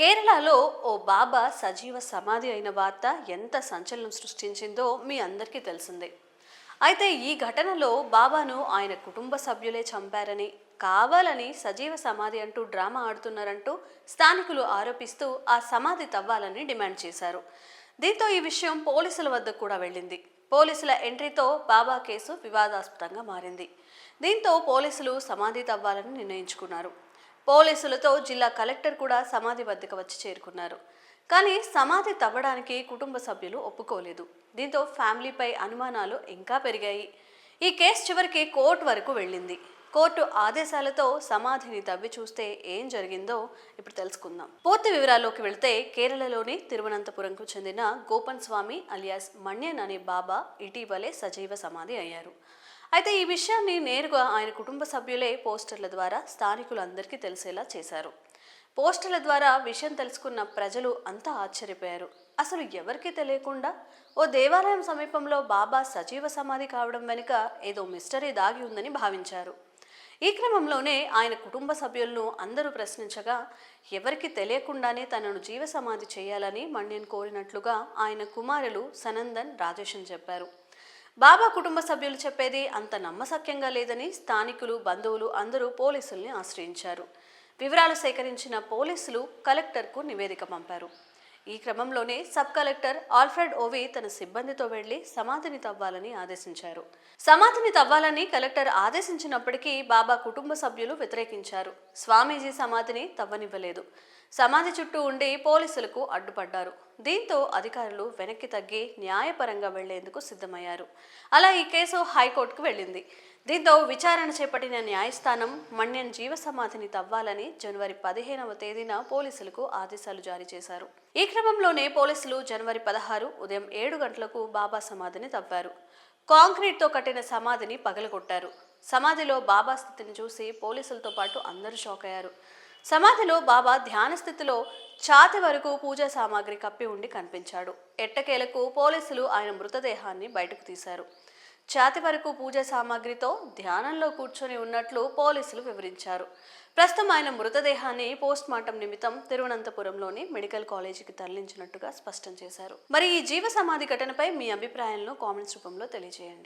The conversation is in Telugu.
కేరళలో ఓ బాబా సజీవ సమాధి అయిన వార్త ఎంత సంచలనం సృష్టించిందో మీ అందరికీ తెలిసిందే. అయితే ఈ ఘటనలో బాబాను ఆయన కుటుంబ సభ్యులే చంపారని కావాలని సజీవ సమాధి అంటూ డ్రామా ఆడుతున్నారంటూ స్థానికులు ఆరోపిస్తూ ఆ సమాధి తవ్వాలని డిమాండ్ చేశారు. దీంతో ఈ విషయం పోలీసుల వద్దకు కూడా వెళ్ళింది. పోలీసుల ఎంట్రీతో బాబా కేసు వివాదాస్పదంగా మారింది. దీంతో పోలీసులు సమాధి తవ్వాలని నిర్ణయించుకున్నారు. పోలీసులతో జిల్లా కలెక్టర్ కూడా సమాధి వద్దకు వచ్చి చేరుకున్నారు. కానీ సమాధి తవ్వడానికి కుటుంబ సభ్యులు ఒప్పుకోలేదు. దీంతో ఫ్యామిలీపై అనుమానాలు ఇంకా పెరిగాయి. ఈ కేసు చివరికి కోర్టు వరకు వెళ్ళింది. కోర్టు ఆదేశాలతో సమాధిని తవ్వి చూస్తే ఏం జరిగిందో ఇప్పుడు తెలుసుకుందాం. పూర్తి వివరాల్లోకి వెళితే కేరళలోని తిరువనంతపురంకు చెందిన గోపన్ స్వామి అలియాస్ మణ్యన్ అనే బాబా ఇటీవలే సజీవ సమాధి అయ్యారు. అయితే ఈ విషయాన్ని నేరుగా ఆయన కుటుంబ సభ్యులే పోస్టర్ల ద్వారా స్థానికులందరికీ తెలిసేలా చేశారు. పోస్టర్ల ద్వారా విషయం తెలుసుకున్న ప్రజలు అంతా ఆశ్చర్యపోయారు. అసలు ఎవరికీ తెలియకుండా ఓ దేవాలయం సమీపంలో బాబా సజీవ సమాధి కావడం వెనుక ఏదో మిస్టరీ దాగి ఉందని భావించారు. ఈ క్రమంలోనే ఆయన కుటుంబ సభ్యులను అందరూ ప్రశ్నించగా ఎవరికి తెలియకుండానే తనను జీవ సమాధి చేయాలని మణ్యన్ కోరినట్లుగా ఆయన కుమారులు సనందన్ రాజేషన్ చెప్పారు. బాబా కుటుంబ సభ్యులు చెప్పేది అంత నమ్మసక్యంగా లేదని స్థానికులు బంధువులు అందరూ పోలీసుల్ని ఆశ్రయించారు. వివరాలు సేకరించిన పోలీసులు కలెక్టర్కు నివేదిక పంపారు. ఈ క్రమంలోనే సబ్ కలెక్టర్ ఆల్ఫ్రెడ్ ఓవి తన సిబ్బందితో వెళ్ళి సమాధిని తవ్వాలని ఆదేశించారు. సమాధిని తవ్వాలని కలెక్టర్ ఆదేశించినప్పటికీ బాబా కుటుంబ సభ్యులు వ్యతిరేకించారు. స్వామీజీ సమాధిని తవ్వనివ్వలేదు. సమాధి చుట్టూ ఉండి పోలీసులకు అడ్డుపడ్డారు. దీంతో అధికారులు వెనక్కి తగ్గి న్యాయపరంగా వెళ్ళేందుకు సిద్ధమయ్యారు. అలా ఈ కేసు హైకోర్టుకు వెళ్ళింది. దీంతో విచారణ చేపట్టిన న్యాయస్థానం మణ్యన్ జీవ సమాధిని తవ్వాలని జనవరి పదిహేనవ తేదీన పోలీసులకు ఆదేశాలు జారీ చేశారు. ఈ క్రమంలోనే పోలీసులు జనవరి పదహారు ఉదయం ఏడు గంటలకు బాబా సమాధిని తవ్వారు. కాంక్రీట్తో కట్టిన సమాధిని పగలగొట్టారు. సమాధిలో బాబా స్థితిని చూసి పోలీసులతో పాటు అందరూ షాక్ అయ్యారు సమాధిలో బాబా ధ్యాన స్థితిలో ఛాతి వరకు పూజా సామాగ్రి కప్పి ఉండి కనిపించాడు. ఎట్టకేలకు పోలీసులు ఆయన మృతదేహాన్ని బయటకు తీశారు. ఛాతి వరకు పూజా సామాగ్రితో ధ్యానంలో కూర్చొని ఉన్నట్లు పోలీసులు వివరించారు. ప్రస్తుతం ఆయన మృతదేహాన్ని పోస్ట్ మార్టం నిమిత్తం తిరువనంతపురంలోని మెడికల్ కాలేజీకి తరలించినట్టుగా స్పష్టం చేశారు. మరి ఈ జీవ సమాధి ఘటనపై మీ అభిప్రాయాలను కామెంట్స్ రూపంలో తెలియజేయండి.